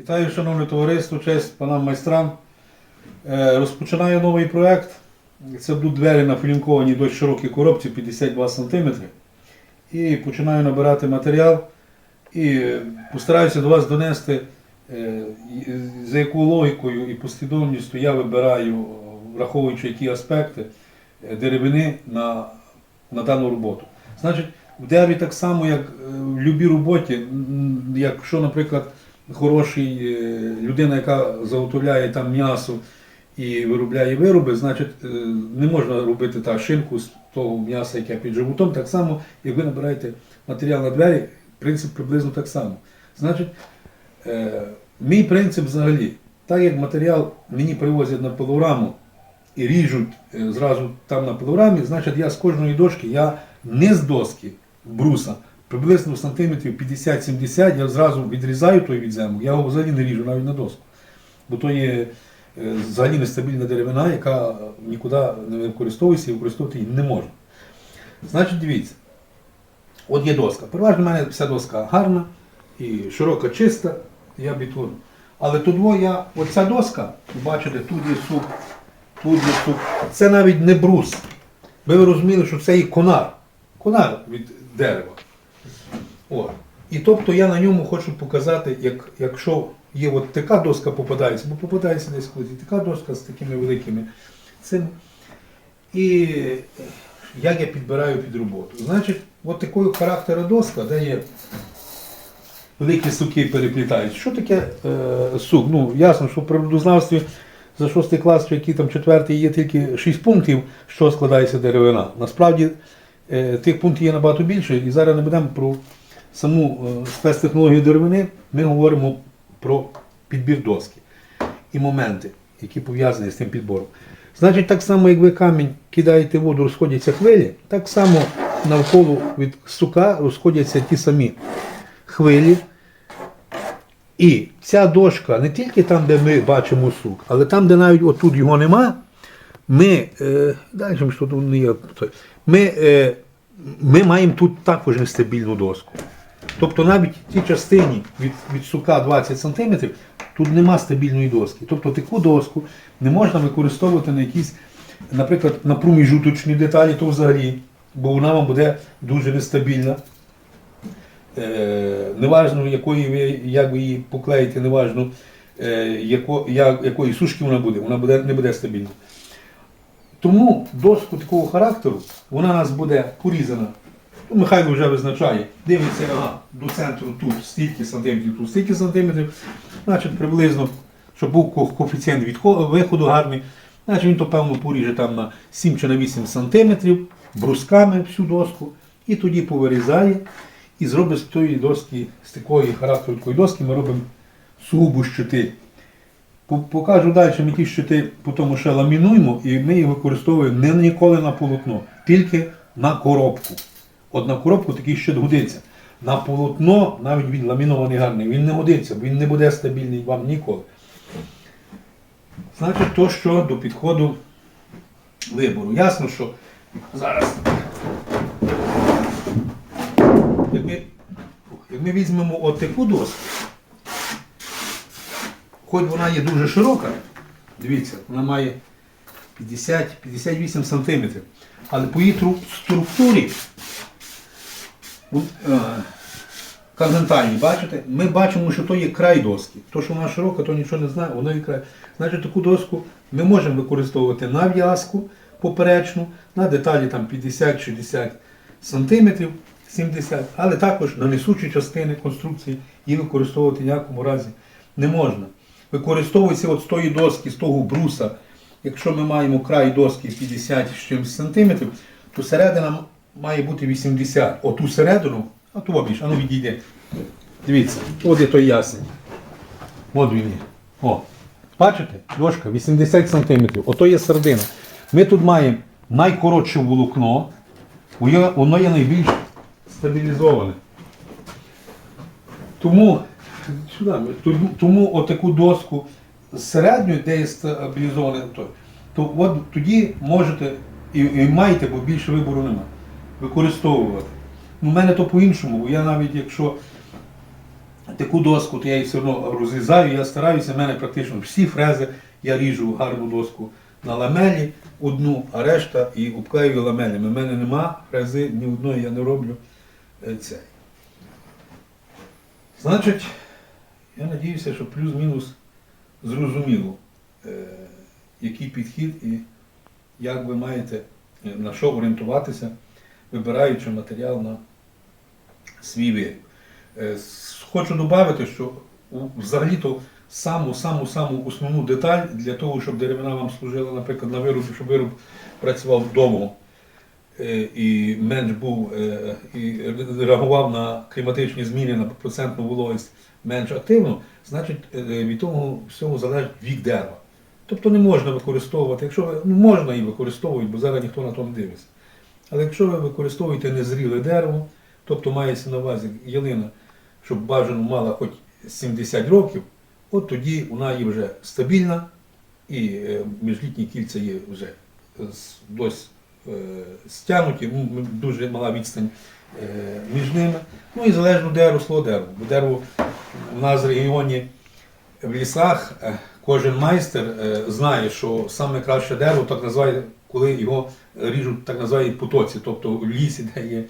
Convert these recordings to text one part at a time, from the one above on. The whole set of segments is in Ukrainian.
Вітаю, шановне товариство, честь панам майстрам. Е, Розпочинаю новий проект. Це будуть двері нафілінковані досить широкій коробці 52 см. І починаю набирати матеріал. І постараюся до вас донести, е, за якою логікою і послідовністю я вибираю, враховуючи які аспекти е, деревини на, на дану роботу. Значить, в дереві так само, як в будь-якій роботі, якщо, наприклад, хороший е, людина, яка заготовляє там м'ясо і виробляє вироби, значить е, не можна робити та шинку з того м'яса, яке під животом. Так само, як ви набираєте матеріал на двері, принцип приблизно так само. Значить, е, мій принцип взагалі, так як матеріал мені привозять на пилораму і ріжуть зразу там на пилорамі, значить я з кожної дошки, я не з доски бруса, приблизно сантиметрів 50-70, я зразу відрізаю той відземок, я його взагалі не ріжу навіть на доску. Бо то є е, взагалі нестабільна деревина, яка нікуди не використовується і використовувати її не можна. Значить, дивіться, от є доска. Переважно в мене вся доска гарна і широка, чиста, я бітуру. Але тут я, оця доска, бачите, тут є сук, тут є сук. Це навіть не брус. Ви розуміли, що це і конар. Конар від дерева. О. І тобто я на ньому хочу показати, як, якщо є от така доска попадається, бо попадається десь колись така доска з такими великими цими. І як я підбираю під роботу. Значить, от такого характеру доска, де є великі суки переплітають. Що таке е, сук? Ну, ясно, що в природознавстві за шостий клас, який там четвертий, є тільки шість пунктів, що складається деревина. Насправді тих пунктів є набагато більше, і зараз не будемо про саму е, спецтехнологію деревини, ми говоримо про підбір доски і моменти, які пов'язані з тим підбором. Значить, так само, як ви камінь кидаєте в воду, розходяться хвилі, так само навколо від сука розходяться ті самі хвилі. І ця дошка не тільки там, де ми бачимо сук, але там, де навіть отут його нема, ми, е, далі що тут не є, ми, е, ми маємо тут також нестабільну доску. Тобто навіть в тій частині від, від сука 20 см тут нема стабільної доски. Тобто таку доску не можна використовувати на якісь, наприклад, на проміжуточні деталі, то взагалі, бо вона вам буде дуже нестабільна. Е, неважно, якої ви, як ви її поклеїте, неважно, е, яко, як, якої сушки вона буде, вона буде, не буде стабільна. Тому доску такого характеру, вона у нас буде порізана. Михайло вже визначає, дивиться ага, до центру тут стільки сантиметрів, тут стільки сантиметрів, значить приблизно, щоб був коефіцієнт виходу гарний, значить він то певно поріже там на 7 чи на 8 сантиметрів, брусками всю доску, і тоді повирізає і зробить з тої доски, з такої характеру такої доски ми робимо сугубо щити. По- Покажу далі, ми ті щити потім ще ламінуємо і ми їх використовуємо не ніколи на полотно, тільки на коробку. От на коробку такий щит годиться. На полотно, навіть він ламінований гарний, він не годиться, він не буде стабільний вам ніколи. Значить, то, що до підходу вибору. Ясно, що зараз як ми, як ми візьмемо от таку доску, хоч вона є дуже широка, дивіться, вона має 50-58 см, але по її тру- структурі от, е, бачите, ми бачимо, що то є край доски. То, що вона широка, то нічого не знає, воно є край. Значить, таку доску ми можемо використовувати на в'язку поперечну, на деталі там 50-60 см, 70 але також на несучі частини конструкції її використовувати в ніякому разі не можна. Використовується от з тої доски, з того бруса, якщо ми маємо край доски 50 з чимось сантиметрів, то середина має бути 80. Оту середину, а ту обіж, а ну відійде. Дивіться, от є той ясень. От він є. О. Бачите? Дошка 80 см. Ото є середина. Ми тут маємо найкоротше волокно, воно є найбільш стабілізоване. Тому, сюди, тому, отаку доску з середньою, де є стабілізоване, то, то от тоді можете і, і маєте, бо більше вибору немає, використовувати. У мене то по-іншому, бо я навіть якщо таку доску, то я її все одно розрізаю, я стараюся, в мене практично всі фрези, я ріжу гарну доску на ламелі одну, а решта і обклею ламелями. У мене нема фрези, ні одної я не роблю е, цей. Значить, я надіюся, що плюс-мінус зрозуміло, е, який підхід і як ви маєте е, на що орієнтуватися, вибираючи матеріал на свій виріб. Е, Хочу додати, що взагалі-то саму саму саму основну деталь для того, щоб деревина вам служила, наприклад, на виробі, щоб вироб працював довго і менш був е, і реагував на кліматичні зміни, на процентну вологість менш активно, значить е, від того всього залежить вік дерева. Тобто не можна використовувати, якщо ви ну, можна і використовують, бо зараз ніхто на то не дивиться. Але якщо ви використовуєте незріле дерево, тобто мається на увазі ялина, щоб бажано мала хоч 70 років, от тоді вона є вже стабільна і е, міжлітні кільця є вже досить е, стягнуті, м, м, дуже мала відстань е, між ними. Ну і залежно де росло дерево. Бо дерево у нас в регіоні в лісах е, кожен майстер е, знає, що саме краще дерево, так називає, коли його ріжуть, так називають потоці, тобто в лісі, де є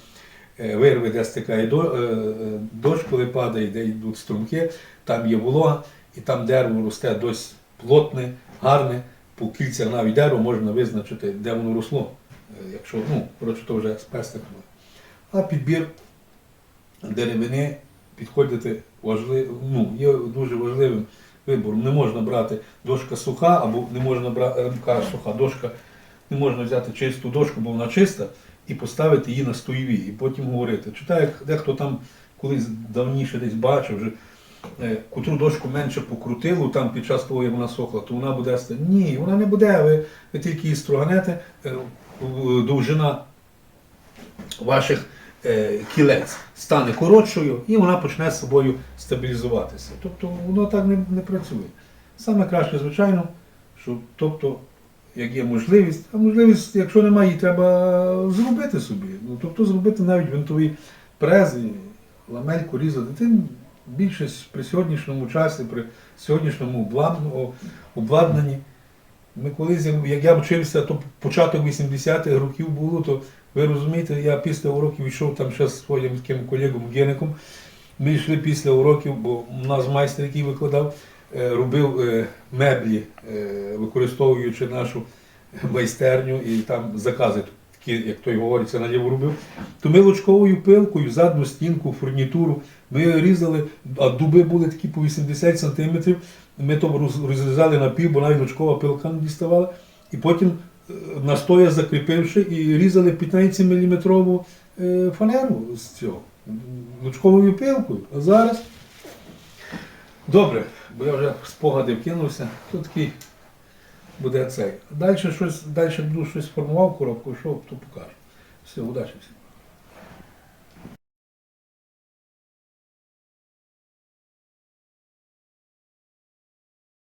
е, вирви, де стикає до- е, е, дощ, коли падає, де йдуть струмки, там є волога, і там дерево росте досить плотне, гарне, по кільцях навіть дерева можна визначити, де воно росло. Е, Якщо, ну, коротше, то вже з пестиками. А підбір деревини підходити важливо, ну, є дуже важливим вибором. Не можна брати дошка суха, або не можна брати суха дошка, не можна взяти чисту дошку, бо вона чиста, і поставити її на стоєві, і потім говорити. Чи так, як дехто там колись давніше десь бачив, вже е, котру дошку менше покрутило там під час того, як вона сохла, то вона буде ста- Ні, вона не буде. Ви, ви тільки її строганете, е, довжина ваших е, кілець стане коротшою і вона почне з собою стабілізуватися. Тобто воно так не, не працює. Саме краще, звичайно, що тобто, як є можливість, а можливість, якщо немає, її треба зробити собі. Ну, тобто зробити навіть винтові прези, ламельку різати. Тим більшість при сьогоднішньому часі, при сьогоднішньому обладнанні. Ми колись, як я вчився, то початок 80-х років було, то ви розумієте, я після уроків йшов там ще з своїм таким колегом Геником. Ми йшли після уроків, бо у нас майстер, який викладав, е, робив е, меблі, е, використовуючи нашу майстерню і там закази, такі, як той говориться, наліво робив. То ми лучковою пилкою, задню стінку, фурнітуру, ми різали, а дуби були такі по 80 сантиметрів. Ми то розрізали на пів, бо навіть лучкова пилка не діставала. І потім е, настоя закріпивши і різали 15-мм фанеру з цього лучковою пилкою. А зараз добре, бо я вже спогади вкинувся, то такий буде цей. Далі щось, далі буду щось формував коробку, що то покажу. Все, удачі всім.